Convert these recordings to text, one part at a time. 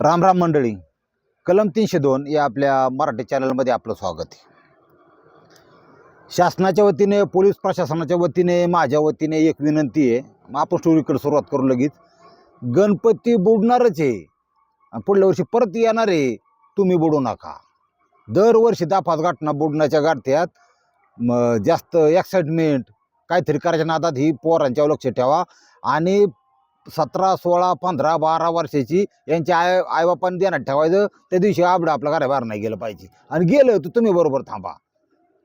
राम राम मंडळी. कलम तीनशे दोन या आपल्या मराठी चॅनलमध्ये आपलं स्वागत आहे. शासनाच्या वतीने पोलीस प्रशासनाच्या वतीने माझ्या वतीने एक विनंती आहे. मग आपण स्टोरीकडे सुरुवात करू लगेच. गणपती बुडणारच आहे. आणि पुढल्या वर्षी परत येणार आहे. तुम्ही बुडू नका. दरवर्षी दाफात गाठना बुडण्याच्या गाठ्यात मग जास्त एक्साइटमेंट काहीतरी करायच्या नादात ही पोरांच्यावर लक्ष ठेवा. आणि सतरा सोळा पंधरा बारा वर्षाची यांच्या आय आईबापाने देण्यात ठेवायचं. त्या दिवशी आबडं आपलं घराबाहेर नाही गेलं पाहिजे. आणि गेलं तर तुम्ही बरोबर थांबा.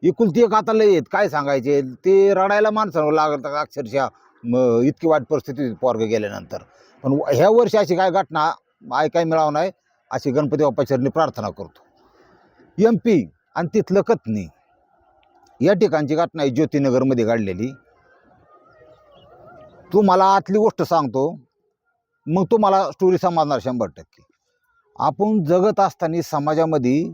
एकुलती एक आता लय आहेत. काय सांगायचे? ते रडायला माणसावर लागत अक्षरशः इतकी वाईट परिस्थिती पोरग गेल्यानंतर. पण व- ह्या वर्षी अशी काय घटना ऐकाय मिळावं नाही अशी गणपती बाप्पाचरणी प्रार्थना करतो. एम पी आणि तिथलं कथनी. या ठिकाणची घटना आहे ज्योतिनगरमध्ये घडलेली. तू मला आतली गोष्ट सांगतो मग तुम्हाला स्टोरी समजणार शंभर टक्के. आपण जगत असताना समाजामध्ये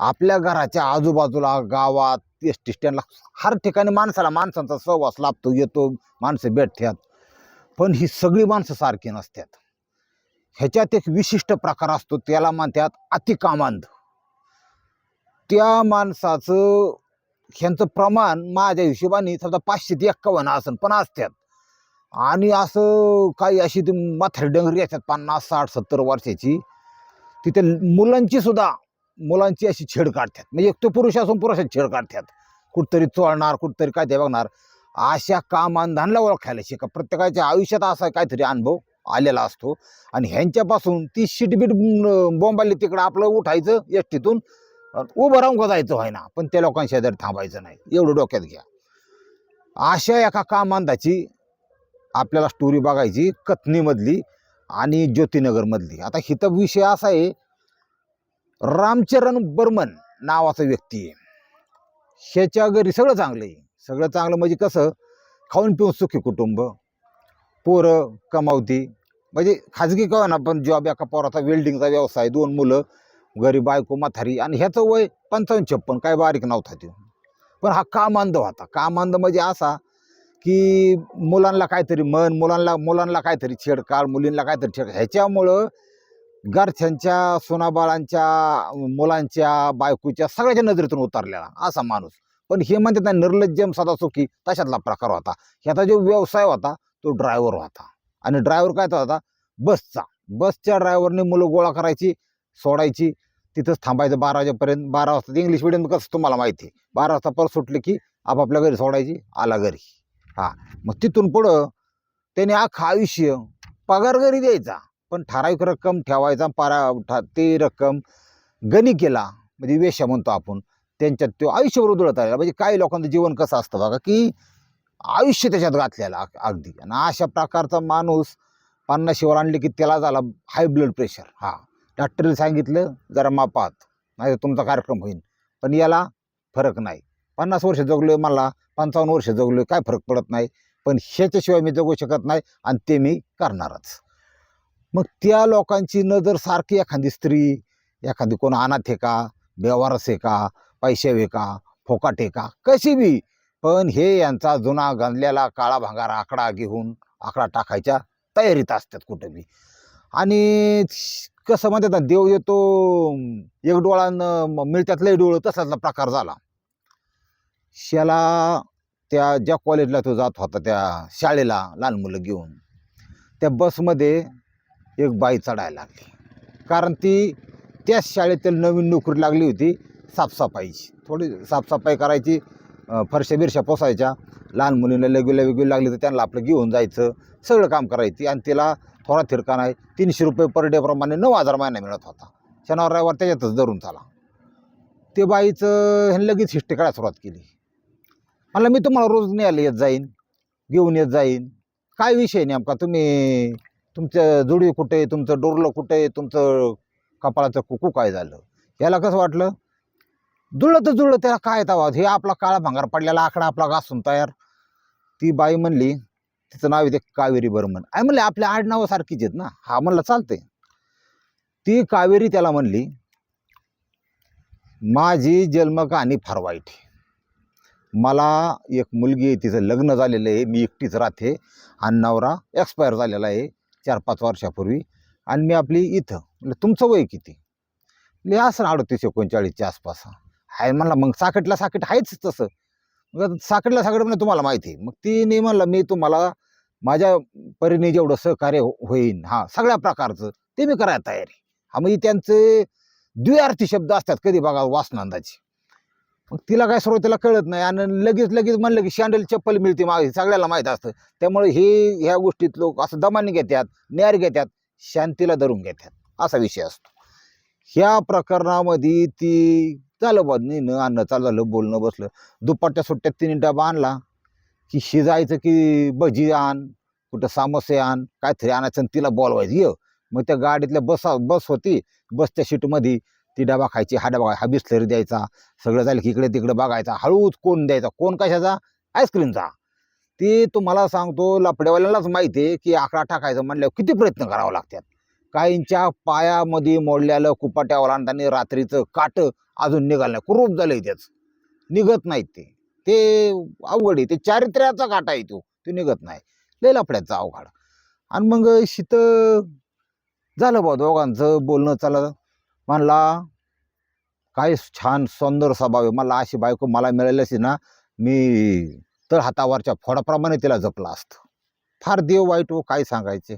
आपल्या घराच्या आजूबाजूला गावात एस टी स्टँडला हर ठिकाणी माणसाला माणसांचा सहवास लाभतो येतो माणसं भेटतात. पण ही सगळी माणसं सारखी नसतात. ह्याच्यात एक विशिष्ट प्रकार असतो त्याला म्हणतात अतिकामांध. त्या माणसाचं ह्यांचं प्रमाण माझ्या हिशोबाने समजा पाचशे ते एक्कावन्न असन पण असतात. आणि असं काही अशी ती म्हातारी डंगरी असतात पन्नास साठ सत्तर वर्षाची. तिथे मुलांची सुद्धा मुलांची अशी छेड काढतात. म्हणजे एक तो पुरुष असून पुरुषाची छेड काढतात. कुठतरी चोळणार कुठतरी काय ते बघणार. अशा कामांधानला ओळखायला शिका. प्रत्येकाच्या आयुष्यात असा काहीतरी अनुभव आलेला असतो. आणि ह्यांच्यापासून ती शिटबीट बोंबाली तिकडं आपलं उठायचं एस टीतून उभं राहून जायचं व्हाय ना पण त्या लोकांच्या शेजारी थांबायचं नाही. एवढं डोक्यात घ्या. अशा एका कामांधाची आपल्याला स्टोरी बघायची कथनीमधली आणि ज्योतिनगरमधली. आता हिथं विषय असा आहे रामचरण बर्मन नावाचा व्यक्ती आहे. ह्याच्या घरी सगळं चांगलं आहे. सगळं चांगलं म्हणजे कसं? खाऊन पिऊन सुखी कुटुंब पोरं कमावती. म्हणजे खाजगी कवा ना पण जॉब एका पोराचा वेल्डिंगचा व्यवसाय दोन मुलं घरी बायको माथारी आणि ह्याचं वय पंचावन्न छप्पन काय बारीक नव्हता तो पण हा कामांध होता. कामांध म्हणजे असा की मुलांना काहीतरी मन मुलांना मुलांना काहीतरी छेडकाळ मुलींना काहीतरी छेड ह्याच्यामुळं घरच्यांच्या सुनाबाळांच्या मुलांच्या बायकोच्या सगळ्याच्या नजरेतून उतरलेला असा माणूस. पण हे म्हणतात ना निर्लज्जम सदासुखी तशातला प्रकार होता. ह्याचा जो व्यवसाय होता तो ड्रायव्हर होता. आणि ड्रायव्हर काय होता? बसचा. बसच्या ड्रायव्हरने मुलं गोळा करायची सोडायची. तिथंच थांबायचं बारा वाजेपर्यंत बारा वाजता. इंग्लिश मिडियम कसं तुम्हाला माहिती आहे? बारा वाजता परत सुटले की आपापल्या घरी सोडायची आला घरी. हां. मग तिथून पुढं त्याने अख्खं आयुष्य पगार घरी द्यायचा. पण ठराविक रक्कम ठेवायचा पारा ठा ते रक्कम गणिकेला म्हणजे वेशा म्हणतो आपण. त्यांच्यात तो आयुष्यभर उधळत आलेला म्हणजे काही लोकांचं जीवन कसं असतं बघा की आयुष्य त्याच्यात घातलेलं अगदी. आणि अशा प्रकारचा माणूस पन्नाशीवर आणले की त्याला झाला हाय ब्लड प्रेशर हा. डॉक्टरने सांगितलं जरा मापात नाही तुमचा कार्यक्रम होईल पण याला फरक नाही. पन्नास वर्ष जगलोय मला पंचावन्न वर्ष जगलो काय फरक पडत नाही. पण ह्याच्याशिवाय मी जगू शकत नाही आणि ते मी करणारच. मग त्या लोकांची नजर सारखी एखादी स्त्री एखादी कोण अनाथ आहे का बेवारस आहे का पैसे आहे का फोकाट आहे का कशी बी. पण हे यांचा जुना गंजलेला काळा भांगार आकडा घेऊन आकडा टाकायच्या तयारीत असतात कुठं बी. आणि कसं म्हणतात देव येतो एक डोळानं मिळत्यात लय डोळं तसातला प्रकार झाला. शाला त्या ज्या कॉलेजला तो जात होता त्या शाळेला लहान मुलं घेऊन त्या बसमध्ये एक बाई चढायला लागली. कारण ती त्याच शाळेतील नवीन नोकरी लागली होती साफसफाईची थोडी साफसफाई करायची फरशा बिरशा पोसायच्या. लहान मुलींना लगेला वेगळी लागली तर त्यांना आपलं घेऊन जायचं. सगळं काम करायची. आणि तिला थोडा थिरका नाही तीनशे रुपये पर डेप्रमाणे नऊ हजार महिना मिळत होता. शनिवार रविवार त्याच्यातच धरून चाला ते बाईचं ह्यांनी लगेच हिस्ट्री करायला सुरुवात केली. मला मी तुम्हाला रोज न्यायला येत जाईन घेऊन येत जाईन. काय विषय नेमका? तुम्ही तुमचं जुडी कुठे आहे? तुमचं डोरलं कुठे आहे? तुमचं कपाळाचं कुकू काय झालं? याला कसं वाटलं? जुळलं तर जुळलं त्याला काय तवा हे आपला काळा भांगार पडलेला आकडा आपला घासून तयार. ती बाई म्हणली तिचं नाव येते कावेरी बर्मन. आय म्हणले आपल्या आडनावं सारखीच आहेत ना? हा म्हणलं चालते ती कावेरी त्याला म्हणली माझी जन्मकहाणी फार वाईट आहे. मला एक मुलगी आहे तिचं लग्न झालेलं आहे मी एकटीच राहते आणि नवरा एक्सपायर झालेला आहे चार पाच वर्षापूर्वी आणि मी आपली इथं म्हणजे तुमचं वय किती? ले असं अडतीस एकोणचाळीसच्या आसपास. आहे म्हणला मग साखटला साखट आहेच तसं. मग साखटला साखट म्हणजे तुम्हाला माहिती आहे. मग तिने म्हणलं मी तुम्हाला माझ्या परीने जेवढं सहकार्य हो-, होईन हां सगळ्या प्रकारचं ते मी करायला तयार आहे. हा मग त्यांचे द्विअर्थी शब्द असतात कधी बघा वासनांदाचे. मग तिला काय सुरुवातीला कळत नाही आणि लगेच लगेच म्हणलं की शँडल चप्पल मिळते मागे सगळ्याला माहीत असतं. त्यामुळे हे ह्या गोष्टीत लोक असं दमाने घेतात न्यार घेतात शांतीला धरून घेतात. असा विषय असतो. ह्या प्रकरणामध्ये ती झालं बा नेणं आणणं चाल झालं बोलणं बसलं. दुपारच्या सुट्ट्यात तिने डबा आणला की शिजायचं की भजी आण कुठं सामोसे आण काहीतरी आणायचं आणि तिला बोलवायचं. ये. मग त्या गाडीतल्या बसा बस होती. बसच्या सीटमध्ये ती डबा खायची हा डबा हा बिस्लरी द्यायचा सगळं झालं की इकडे तिकडे बघायचा हळूच कोण द्यायचा कोण कशाचा? आईस्क्रीमचा. ते तुम्हाला सांगतो लफड्यावाल्यालाच माहिती आहे की आकडा टाकायचं म्हणल्यावर किती प्रयत्न करावं लागतात. काहींच्या पायामध्ये मोडलेलं कुपाट्यावर आणताना रात्रीचं काट अजून निघालं नाही. कुरूप आहे त्याच. निघत नाहीत ते. ते अवघड आहे. ते चारित्र्याचा काटा आहे तो. तो निघत नाही. लय लफड्याचा अवघड. आणि मग शीत झालं बा दोघांचं बोलणं चाललं म्हणला काय छान सुंदर स्वभाव आहे. मला अशी बायको मला मिळाली असती ना मी तर हातावरच्या फोडाप्रमाणे तिला जपला असतं. फार देव वाईट हो काय सांगायचे?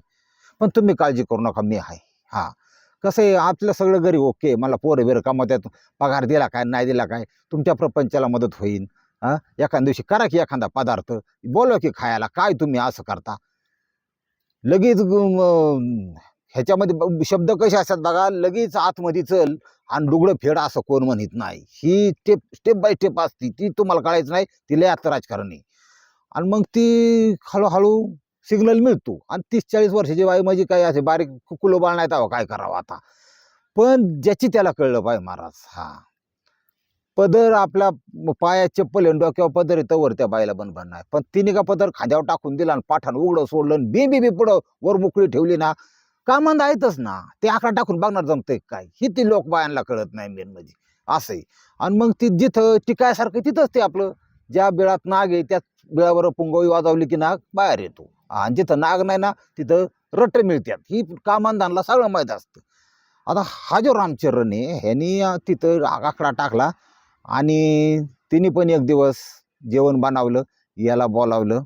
पण तुम्ही काळजी करू नका मी आहे. हां. कसं आहे आपलं सगळं घरी ओके मला पोरं बिरं कामात पगार दिला काय नाही दिला काय? तुमच्या प्रपंचाला मदत होईल हां? एखाद्या दिवशी करा की एखादा पदार्थ. बोलवा की खायला. काय तुम्ही असं करता? लगेच ह्याच्यामध्ये ब- शब्द कसे असतात बघा लगेच आतमध्ये चल आणि डुगडं फेड असं कोण म्हणत नाही. ही स्टेप स्टेप बाय स्टेप असती. ती तुम्हाला कळायचं नाही ती लय आता राजकारण आहे. आणि मग ती हळूहळू सिग्नल मिळतो. आणि तीस चाळीस वर्षाची बाई म्हणजे काय असे बारीक कुकुलो बाळ नाही तेव्हा काय करावं आता. पण ज्याची त्याला कळलं पाहिजे महाराज हा. पदर आपल्या पाया चप्पल आहे, किंवा पदर येतं वर त्या बाईला बंद नाही पण तिने का पदर खांद्यावर टाकून दिला आणि पाठान उघडं सोडलं बी बी बी पुढं वर मोकळी ठेवली ना कामंद आहेतच ना. ते आकडा टाकून बघणार जमतंय काय? ही ती लोक बायांना कळत नाही मेन म्हणजे. असंही आणि मग ती जिथं टिकायसारखं तिथंच ते आपलं ज्या बिळात नाग आहे त्याच बिळावर पुंगवी वाजवली की नाग बाहेर येतो. आणि जिथं नाग नाही ना तिथं रट्ट मिळतात ही कामांधानला सगळं माहीत असतं. आता हा जो रामचरण आहे ह्यानी तिथं आकडा टाकला आणि तिने पण एक दिवस जेवण बनवलं याला बोलावलं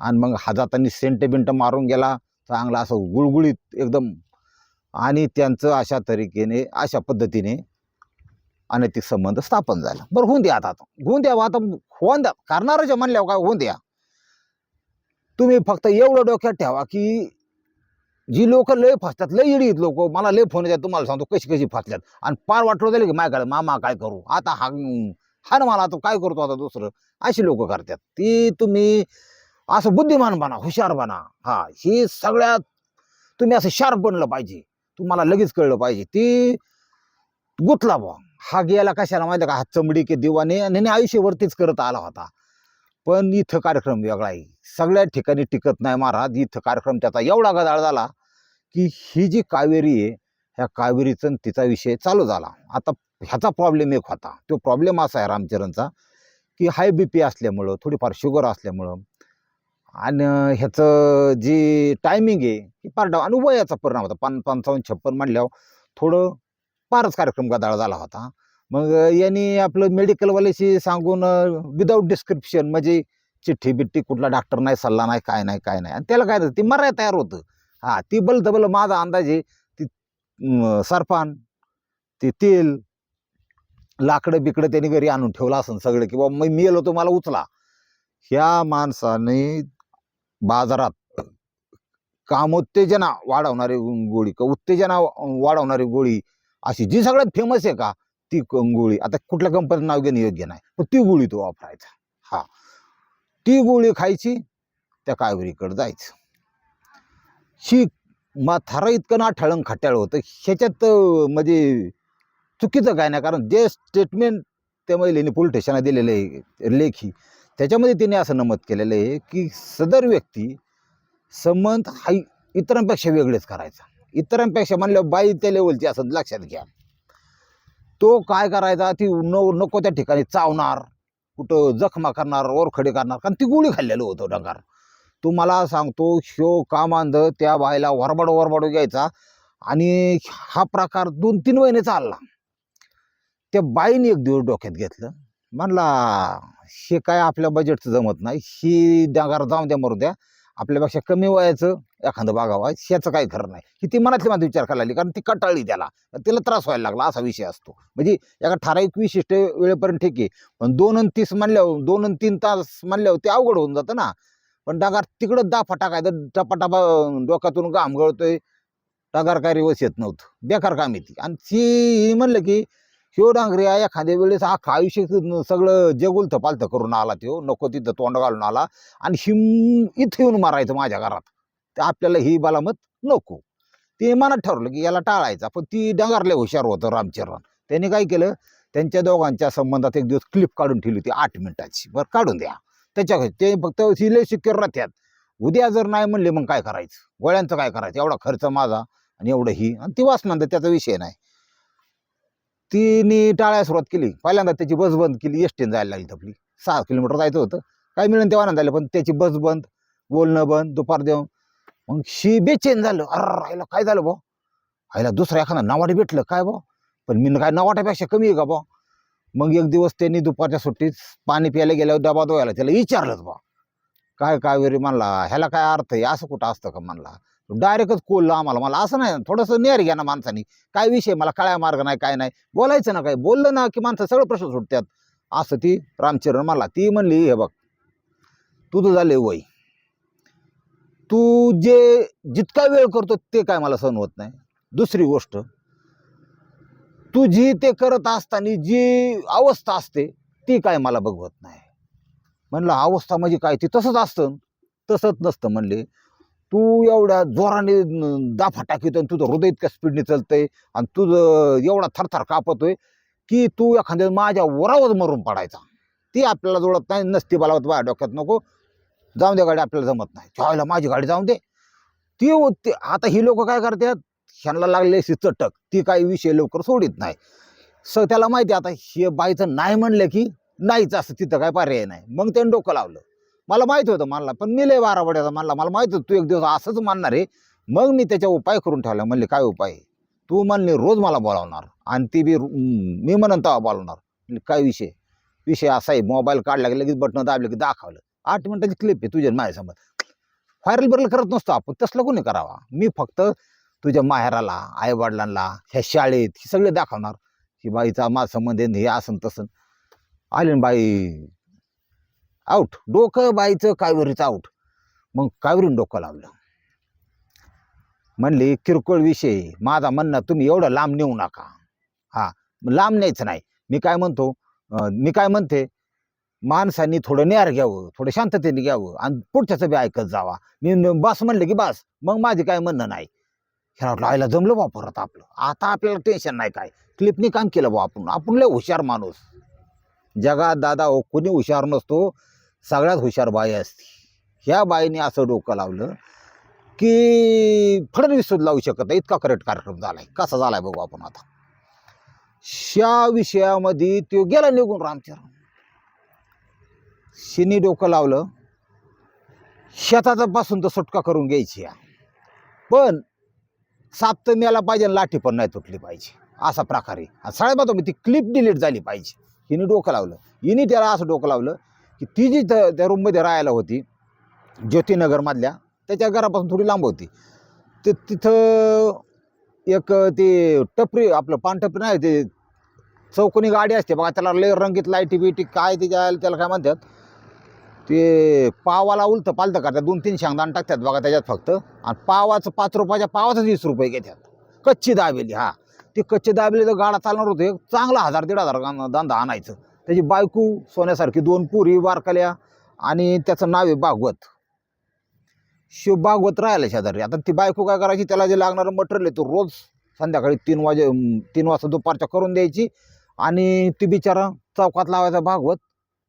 आणि मग हा जाताना सेंट बिंट मारून गेला. चांगला असं गुळगुळीत एकदम. आणि त्यांचं अशा तरीकेने अशा पद्धतीने अनैतिक संबंध स्थापन झाला. बरं होऊन द्या आता होऊन द्या आता होऊन द्या. करणारच म्हणल्यावर काय होऊन द्या. तुम्ही फक्त एवढं डोक्यात ठेवा की जी लोक लय फसतात लय येडीत लोक मला लय फोन येतात तुम्हाला सांगतो कशी कशी फसल्यात. आणि पार वाटलं झालं की माझ्याकडे मामा काय करू? आता हा हा ना मला आता काय करतो आता दुसरं? अशी लोक करतात. ती तुम्ही असं बुद्धिमान बना हुशार बना. हा ही सगळ्यात तुम्ही असं शार्प बनलं पाहिजे. तुम्हाला लगेच कळलं पाहिजे. ती गुतला बुवा. हा गेला कशाला माहिती का? हा चमडी के दिवाने आणि आयुष्यवरतीच करत आला होता. पण इथं कार्यक्रम वेगळा आहे. सगळ्या ठिकाणी टिकत नाही महाराज. इथं कार्यक्रम त्याचा एवढा गदाळ झाला की ही जी कावेरी आहे ह्या कावेरीचं तिचा विषय चालू झाला. आता ह्याचा प्रॉब्लेम एक होता. तो प्रॉब्लेम असा आहे रामचरणचा की हाय बी पी असल्यामुळं थोडीफार शुगर असल्यामुळं आणि ह्याचं जी टायमिंग आहे ही पार डाव आणि वयाचा परिणाम होता. पान पंचावन्न छप्पन म्हणल्यावर थोडं फारच कार्यक्रम गदाळ झाला होता. मग यांनी आपलं मेडिकलवाल्याशी सांगून विदाऊट डिस्क्रिप्शन म्हणजे चिठ्ठी बिठ्ठी कुठला डॉक्टर नाही सल्ला नाही काय नाही काय नाही. आणि त्याला काय ती मराय तयार होतं. हां ती बल दबल माझा अंदाज आहे ती सरपान ते तेल लाकडं बिकडं त्यांनी घरी आणून ठेवलं असं सगळं की बाबा मी मेलो तो मला उचला. ह्या माणसाने बाजारात कामोत्तेजना वाढवणारी गोळी का उत्तेजना वाढवणारी गोळी अशी जी सगळ्यात फेमस आहे का ती गोळी. आता कुठल्या कंपनीचं नाव घेणं योग्य नाही पण ती गोळी तो वापरायचा. हा. ती गोळी खायची त्या कावेरीकडे जायचं. ही म्हातारा इतकं ना ठळंग खट्याळ होतं ह्याच्यात म्हणजे चुकीचं काय नाही कारण जे स्टेटमेंट त्या महिलेने पोलीस स्टेशनला दिलेलं आहे लेखी त्याच्यामध्ये तिने असं नमूद केलेलं आहे की सदर व्यक्ती संबंध हा इतरांपेक्षा वेगळेच करायचा. इतरांपेक्षा म्हणल्यावर बाई त्या लेवलची असं लक्षात घ्या. तो काय करायचा? ती न नको त्या ठिकाणी चावणार कुठं जखमा करणार ओरखडे करणार कारण ती गोळी खाल्लेलं होतं डंगार. तुम्हाला सांगतो शो कामांध त्या बाईला वरबड वरबड घ्यायचा. आणि हा प्रकार दोन तीन महिने चालला. त्या बाईने एक दिवस डोक्यात घेतलं. म्हणला हे काय आपल्या बजेटचं जमत नाही. ही डागार जाऊन द्या मरू द्या. आपल्यापेक्षा कमी वयाचं एखादं बागावा ह्याचं काही खरं नाही. की ती मनातली माझा विचार करायला लागली कारण ती कटाळली त्याला. तिला त्रास व्हायला लागला असा विषय असतो. म्हणजे एका ठराविक विशिष्ट वेळेपर्यंत ठीक आहे पण दोन आणि तीस म्हणल्यावर दोन आणि तीन तास म्हणल्यावर ते अवघड होऊन जातं ना. पण डागार तिकडं दाफा टाकायचं टपाटापा डोक्यातून घाम गळतोय. डागार काय रिवस येत नव्हतं. बेकार काम येते आणि ती म्हणलं की ह्यो डांगरे एखाद्या वेळेस अख्खं आयुष्य सगळं जगुलतं पालथं करून आला त्यो नको तिथं तोंड घालून आला. आणि हिम इथं येऊन मारायचं माझ्या घरात. तर आपल्याला ही बालामत नको. ते मनात ठरवलं की याला टाळायचा पण ती डांगारले हुशार होतं रामचरण त्यांनी काय केलं? त्यांच्या दोघांच्या संबंधात एक दिवस क्लिप काढून ठेवली होती आठ मिनिटाची. बरं काढून द्या. त्याच्या ते फक्त सिले सिक्युअर राहत्यात. उद्या जर नाही म्हणले मग काय करायचं? गोळ्यांचं काय करायचं? एवढा खर्च माझा आणि एवढं ही. आणि ती वाचणार त्याचा विषय नाही. तिने टाळायला सुरुवात केली. पहिल्यांदा त्याची बस बंद केली एसटीन जायला लागली आपली. सहा किलोमीटर जायचं होतं. काय मिळेल तेव्हा आनंद झालं पण त्याची बस बंद बोलणं बंद दुपार देऊन मग शी बेचेन झालं. अर राहिलं काय झालं भाऊ? आईला दुसरा एखादा नवाटे भेटलं. काय भाऊ? पण मी काय नवाट्यापेक्षा कमी आहे का भाऊ? मग एक दिवस त्यांनी दुपारच्या सुट्टीत पाणी प्यायला गेल्यावर डबा धुवायला त्याला विचारलंच बा काय काय वरी म्हणला ह्याला काय अर्थ आहे? असं कुठं असतं का म्हणला? डायरेक्टच कोललं आम्हाला. मला असं नाही थोडंसं नेर घ्या ना माणसानी. काय विषय मला काळ्या मार्ग नाही काय नाही. बोलायचं ना काय बोललं ना की माणसं सगळं प्रश्न सुटतात. असं ती रामचरण मला ती म्हणली हे बघ तुझं झाले वय. तू जे जितका वेळ करतो ते काय मला सहन होत नाही. दुसरी गोष्ट तू जी ते करत असताना जी अवस्था असते ती काय मला बघवत नाही. म्हणलं अवस्था म्हणजे काय? ती तसंच असतं. तसंच नसतं म्हणले. तू एवढ्या जोराने दाफा टाकीतो आणि तुझं हृदय इतक्या स्पीडने चालतंय आणि तुझं एवढा थरथर कापतोय की तू एखाद्या माझ्या वरावर मरून पडायचा. ती आपल्याला जुळत नाही नसती बलावत बा डोक्यात नको. जाऊन दे गाडी आपल्याला जमत नाही. त्यावेळेला माझी गाडी जाऊन दे. ती ते आता ही लोक काय करतात? ह्यांना लागले अशी चटक. ती काही विषय लवकर सोडित नाही. स त्याला माहिती आहे आता हे बाईचं नाही म्हणलं की नाहीच असं तिथं काय पर्याय नाही. मग त्याने डोकं लावलं. मला माहीत होतं मानला पण मी लय बारा मानला. म्हणला मला माहीत होतं तू एक दिवस असंच मानणार आहे मग मी त्याच्या उपाय करून ठेवला. म्हणले काय उपाय तू म्हणले रोज मला बोलावणार आणि ती बी मी म्हणन तेव्हा बोलावणार. काय विषय? विषय असा आहे मोबाईल काढला की लगेच बटन दाबले की दाखवलं. आठ मिनिटाची क्लिप आहे तुझ्या माझ्यासमोर. व्हायरल बिरल करत नसतो आपण तसलं कोणी करावा? मी फक्त तुझ्या माहेराला आईवडिलांना ह्या शाळेत हे सगळे दाखवणार की बाईचा माझा संबंध आहे, हे असं तसं आले ना बाई आऊट डोकं बाईचं कावेरीचं आऊट मग कावेरीनं डोकं लावलं. म्हणली किरकोळ विषय. माझा म्हणणं तुम्ही एवढं लांब नेऊ नका. हा लांब न्यायचं नाही. मी काय म्हणतो मी काय म्हणते माणसांनी थोडं न्यार घ्यावं थोडं शांततेने घ्यावं आणि पुढच्याचं बी ऐकत जावा. मी बस म्हणलं की बस. मग माझे काय म्हणणं नाही. ह्याला वाटलं आईला जमलं बा परत आपलं. आता आपल्याला टेन्शन नाही काय. क्लिपनी काम केलं बा आपण. आपण लय हुशार माणूस. जगात दादा हो कोणी हुशार नसतो. सगळ्यात हुशार बाई असते. ह्या बाईने असं डोकं लावलं की फडणवीस सुद्धा लावू शकत नाही. इतका करेक्ट कार्यक्रम झाला आहे कसा झाला आहे बघू आपण आता. ह्या विषयामध्ये तो गेला निघून रामचरण. शिनी डोकं लावलं. शेताचा पासून तर सुटका करून घ्यायची या. पण साप मेला पाहिजे आणि लाठी पण नाही तुटली पाहिजे. असा प्रकारे आणि सगळ्यात मी ती क्लिप डिलीट झाली पाहिजे. हिने डोकं लावलं. हिने त्याला असं डोकं लावलं की ती जी त्या त्या रूममध्ये राहायला होती ज्योतिनगरमधल्या त्याच्या घरापासून थोडी लांब होती. ते तिथं एक ते टपरी आपलं पानटपरी नाही ते चौकोनी गाडी असते बघा त्याला लय रंगीत लाईटी बिटी काय त्याच्या त्याला काय म्हणतात ते पावाला उलतं पालतं करतात दोन तीन शेंगदाण टाकतात बघा त्याच्यात फक्त आणि पावाचं पाच रुपयाच्या पावाचं वीस रुपये घेतात. कच्ची दाबेली हां. ती कच्ची दाबेली तर गाडा चालणार होते चांगला हजार दीड हजार धंदा आणायचं. त्याची बायको सोन्यासारखी दोन पुरी वारकल्या आणि त्याचं नाव आहे भागवत. शिव भागवत राहिला शेजारी. आता ती बायको काय करायची? त्याला जे लागणारं मटेरियल आहे तो रोज संध्याकाळी तीन वाजे तीन वाजता दुपारच्या करून द्यायची आणि ती बिचारा चौकात लावायचा भागवत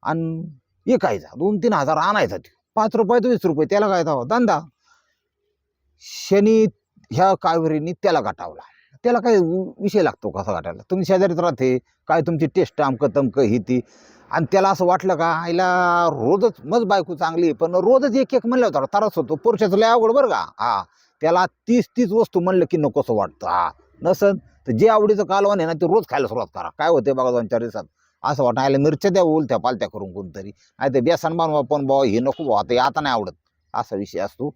आणि विकायचा दोन तीन हजार आणायचा ते. पाच रुपये तर वीस रुपये त्याला काय धावा धंदा. शनी ह्या कावेरीने त्याला गाठावला. त्याला काय विषय लागतो कसा गाठायला तुम्ही शेजारीच राहते काय तुमची टेस्ट आमकं तमकं ही ती. आणि त्याला असं वाटलं का आईला रोजच मज बायको चांगली आहे, पण रोजच एक एक म्हणलं होता त्रास होतो पुरुषाचं लय आवड बरं का. हा. त्याला तीस तीस वस्तू म्हणलं की नकोसं वाटतं. हा. नसन तर जे आवडीचं कालवण आहे ना ते रोज खायला सुरुवात करा. काय होते बघा दोन चार दिवसात. असं वाटतं आयला मिरच्या द्या उलत्या पालत्या करून कोणतरी. नाही ते बेसन बनवा पण बाबा हे नको बाबा ते आता नाही आवडत. असा विषय असतो.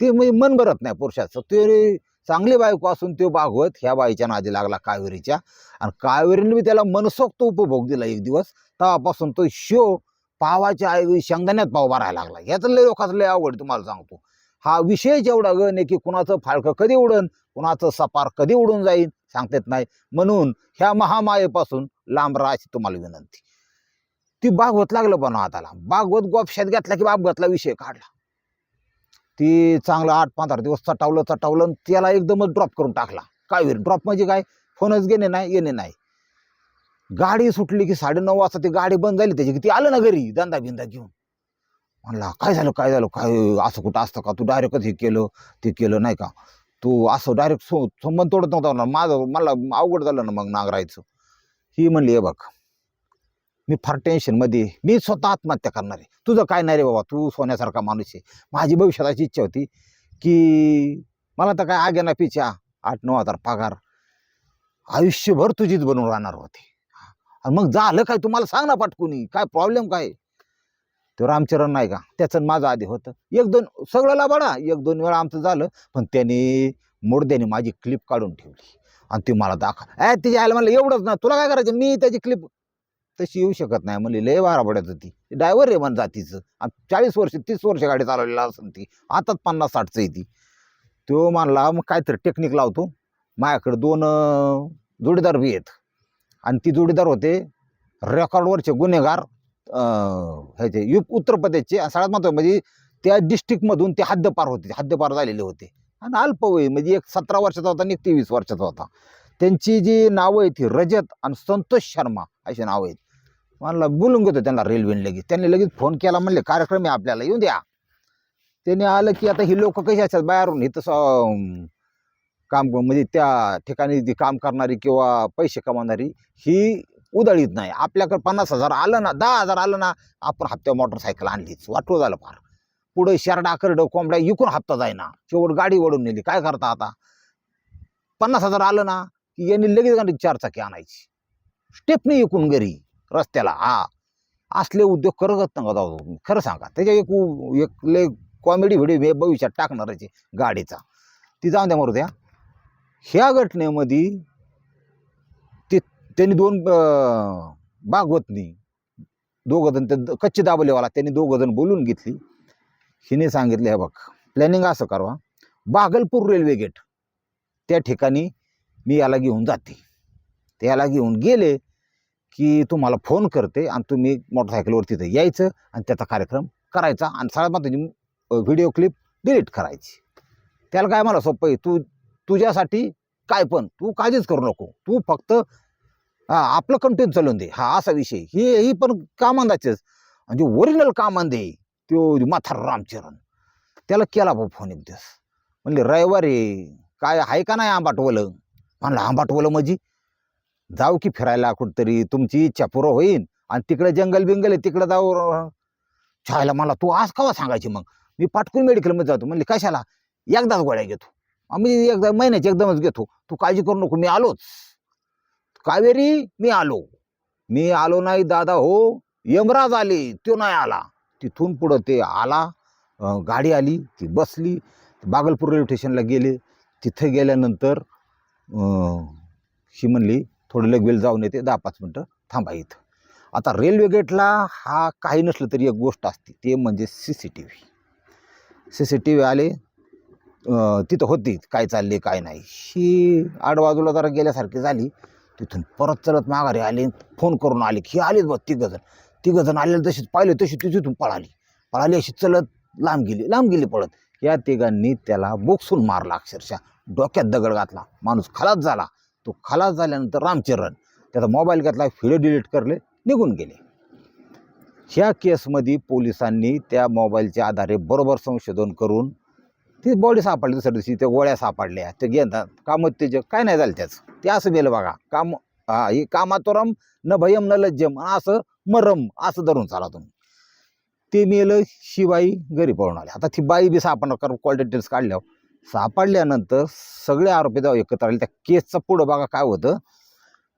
ते म्हणजे मन भरत नाही पुरुषाचं. ते चांगली बायको असून तो भागवत ह्या बाईच्या नादी लागला कावेरीच्या. आणि कावेरीने बी त्याला मनसोक्त उपभोग दिला एक दिवस. तेव्हापासून तो शो पावाच्या ऐवजी शेंगदाण्यात पाव भरायला लागला. ह्याचं लय लोकांचं लय अवघड तुम्हाला सांगतो. हा विषय जेवढा गण आहे की कुणाचं फाळकं कधी उडन कुणाचं सपार कधी उडून जाईल सांगता येत नाही. म्हणून ह्या महामायेपासून लांब राहायची तुम्हाला विनंती. ती भागवत लागलं पण हाताला. भागवत गोपशात घेतला की भागवतला विषय काढला. ती चांगलं आठ पंधरा दिवस चटावलं चटावलं आणि त्याला एकदमच ड्रॉप करून टाकला. काय होईल? ड्रॉप म्हणजे काय? फोनच घेणे नाही येणे नाही. गाडी सुटली की साडेनऊ वाजता ती गाडी बंद झाली त्याची की ती आलं ना घरी धंदा बिंदा घेऊन. म्हणला काय झालं काय झालं? काय असं कुठं असतं का? तू डायरेक्टच हे केलं ते केलं नाही का? तू असं डायरेक्ट सो संबंध तोडत नव्हता ना माझं मला अवघड झालं ना मग नांगरायचं. ही म्हणली हे बघ मी फार टेन्शनमध्ये मी स्वतः आत्महत्या करणार आहे. तुझं काय नाही रे बाबा तू सोन्यासारखा माणूस आहे. माझी भविष्याची इच्छा होती की मला तर काय आगे ना पिच्या आठ नऊ हजार पगार. आयुष्यभर तुझीच बनवून राहणार होती. आणि मग झालं काय? तुम्हाला सांग ना पाटकुनी काय प्रॉब्लेम काय तो रामचरण नाही का? त्याचं माझं आधी होतं. एक दोन सगळं लाभाडा एक दोन वेळा आमचं झालं पण त्याने मोडद्याने माझी क्लिप काढून ठेवली. आणि ती मला दाखव. ए तिच्या आयला म्हणलं एवढंच ना तुला काय करायचं? मी त्याची क्लिप तशी येऊ शकत नाही. म्हणली लय वारा पडत होती डायव्हर आहे म्हण जातीचं. आणि चाळीस वर्ष तीस वर्ष गाडी चालवलेला असेल ती. आताच पन्नास साठचं आहे ती. तो म्हणला मग काहीतरी टेक्निक लावतो. माझ्याकडे दोन जोडीदार बी आहेत. आणि ती जोडीदार होते रेकॉर्डवरचे गुन्हेगार ह्याचे यु उत्तर प्रदेशचे सगळ्यात महत्त्वाचं म्हणजे त्या डिस्ट्रिक्टमधून ते हद्दपार होते. हद्दपार झालेले होते. आणि अल्पवयी म्हणजे एक सतरा वर्षाचा होता आणि एक तेवीस वर्षाचा होता. त्यांची जी नावं आहेत ती रजत आणि संतोष शर्मा अशी नावं आहेत. मला बोलून घेतो त्यांना रेल्वेने लगेच. त्यांनी लगेच फोन केला म्हणले कार्यक्रम आहे आपल्याला येऊन द्या. त्याने आलं की आता ही लोक कशी असतात बाहेरून? इथं तसं काम म्हणजे त्या ठिकाणी जी काम करणारी किंवा पैसे कमावणारी ही उधळीत नाही. आपल्याकडे पन्नास हजार आलं ना दहा हजार आलं ना आपण हप्त्या मोटरसायकल आणलीच. वाटू झालं फार. पुढे शेरडा करडं कोंबड्या इकून हप्ता जाईना. शेवट गाडी ओढून नेली. काय करता आता? पन्नास हजार आलं ना की यांनी लगेच गाडी चारचाकी आणायची. स्टेपनी इकून घरी. रस्त्याला. हा. असले उद्योग करत नका जाऊ खरं सांगा. त्याच्या एक उ- एक लय कॉमेडी व्हिडिओ हे भविष्यात टाकणाराचे आहे गाडीचा. ती जाऊन द्या मारू द्या ह्या घटनेमध्ये ते त्यांनी दोन भागवतनी दोघं जण त्या कच्चे दाबलेवाला त्यांनी दोघं जण बोलून घेतली. हिने सांगितले हे बघ प्लॅनिंग असं करवा बागलपूर रेल्वे गेट त्या ठिकाणी मी याला घेऊन जाते. त्याला घेऊन गेले की तुम्हाला फोन करते आणि तुम्ही मोटरसायकलवर तिथं यायचं आणि त्याचा कार्यक्रम करायचा आणि सगळ्यात महत्त्वाची व्हिडिओ क्लिप डिलीट करायची. त्याला काय मला सोपं आहे तू तुझ्यासाठी काय पण तू काळजीच करू नको. तू फक्त आपलं कंटेंट चालवून दे. हा असा विषय. हे ही पण कामांदाचेच. म्हणजे ओरिजिनल कामांदे तो माथार रामचरण त्याला केला भाऊ फोन एक दिवस. म्हणले रविवारी काय आहे का नाही आंबाटवलं म्हणलं आंबाटवलं म्हणजे? जाऊ की फिरायला कुठतरी तुमची इच्छा पुरं होईन. आणि तिकडे जंगल बिंगल आहे तिकडे जाऊ. छायला मला तू आज कवा सांगायची मग? मी पाटकून मेडिकलमध्ये जातो. म्हणले कशाला? एकदाच गोळ्या घेतो. आम्ही एकदा महिन्याची एकदमच घेतो. तू काळजी करू नको मी आलोच. कावेरी मी आलो. मी आलो नाही दादा हो. यमराज आले तो नाही आला. तिथून पुढं ते आला. गाडी आली ती बसली. बागलपूर रेल्वे स्टेशनला गेले. तिथे गेल्यानंतर ही म्हणली थोडं लगवेल जाऊन येते दहा पाच मिनटं थांबा इथं. आता रेल्वे गेटला हा काही नसलं तरी एक गोष्ट असते ते म्हणजे C C T V C C T V आले तिथं होती काय चालले काय नाही. ही आडबाजूला जरा गेल्यासारखी झाली तिथून परत चलत माघारी आले फोन करून आले की आलेच बघ तिघंजण. तिघंजण आलेलं तशीच पाहिले तशी ती तिथून पळाली. पळाली अशी चलत लांब गेली लांब गेली पळत. या तिघांनी त्याला बोक्सून मारला अक्षरशः. डोक्यात दगड घातला माणूस खलाच झाला. तो खलास झाल्यानंतर रामचरण त्याचा मोबाईल घेतला व्हिडिओ डिलीट करले निघून गेले. ह्या केसमध्ये पोलिसांनी त्या मोबाईलच्या आधारे बरोबर संशोधन करून ती बॉडी सापडली दुसऱ्या दिवशी त्या गोळ्या सापडल्या ते घेतात. कामोत्तेजक काय नाही झालं त्याचं. ते असं गेलं बघा काम हा हे कामातोरम न भयम न लज्जम असं मरम असं धरून चाला तुम्ही. ते मेलं शिवाई घरी पळून आले. आता ती बाई बी सापडणार कारण कॉल डिटेल्स काढल्यावर. सापडल्यानंतर सगळे आरोपी जेव्हा एकत्र आले त्या केसचा पुढं बघा काय होतं.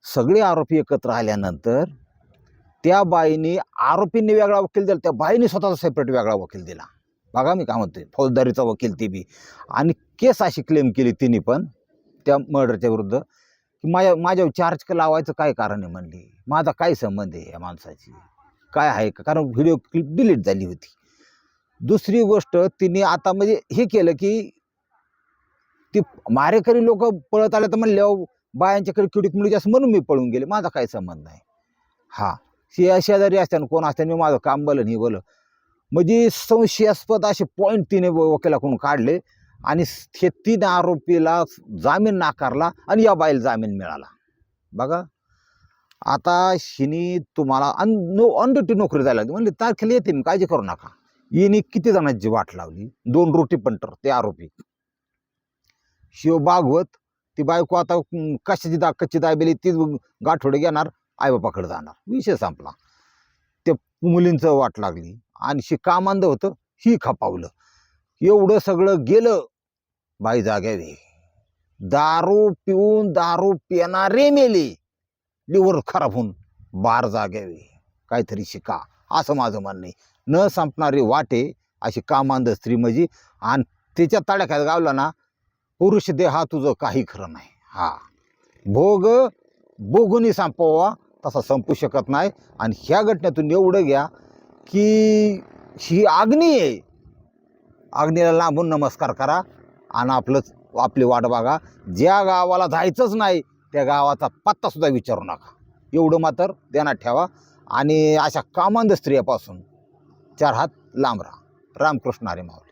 सगळे आरोपी एकत्र आल्यानंतर त्या बाईने आरोपींनी वेगळा वकील दिला त्या बाईने स्वतःचा सेपरेट वेगळा वकील दिला. बघा मी काय म्हणतोय फौजदारीचा वकील ती बी. आणि केस अशी क्लेम केली तिने पण त्या मर्डरच्या विरुद्ध की माझ्या माझ्यावर चार्ज लावायचं काय कारण आहे म्हणली. माझा काय संबंध आहे या माणसाची काय आहे का? कारण व्हिडिओ क्लिप डिलीट झाली होती. दुसरी गोष्ट तिने आता म्हणजे हे केलं की ती मारेकरी लोक पळत आले तर म्हणले बायांच्याकडे किडीक मुली जास्त. म्हणून मी पळून गेले. माझा काही संबंध नाही. हा. शे शेजारी असताना कोण असताना मी माझं काम बलं नाही बोलं म्हणजे संशयास्पद असे पॉईंट तिने व- वकिलाकडून काढले आणि हे तीन आरोपीला जामीन नाकारला आणि या बाईला जामीन मिळाला. बघा. आता शिनी तुम्हाला अन नो अन ड्युटी नोकरी जायला लागली. म्हणजे तारखेला येते मी काळजी करू नका. हिने किती जणांची वाट लावली? दोन रोटी पंटर ते आरोपी. शिव भागवत ती बायको आता कशाची दा कच्ची दाबेली तीच गाठोडे घेणार आईबापाकडे जाणार. विषय संपला. ते मुलींचं वाट लागली. आणि शि कामांद होतं ही खपावलं. एवढं सगळं गेलं बाई जाग्यावे दारू पिऊन दारू पिणारे मेले. लिव्हर खराब होऊन बार जाग्यावे काहीतरी शिका. असं माझं म्हणणं आहे. न संपणारी वाटे अशी कामांद स्त्री म्हणजे आणि त्याच्या तडाख्यात गावला ना पुरुष देहा तुझं काही खरं नाही. हा. भोग भोगूनही संपवा तसा संपू शकत नाही. आणि ह्या घटनेतून एवढं घ्या की ही अग्नी आहे. अग्नीला लांबून नमस्कार करा आणि आपलंच आपली वाट बघा. ज्या गावाला जायचंच नाही त्या गावाचा पत्तासुद्धा विचारू नका. एवढं मात्र ध्यानात ठेवा. आणि अशा कामांध स्त्रियापासून चार हात लांब राहा. रामकृष्ण हरी माऊली.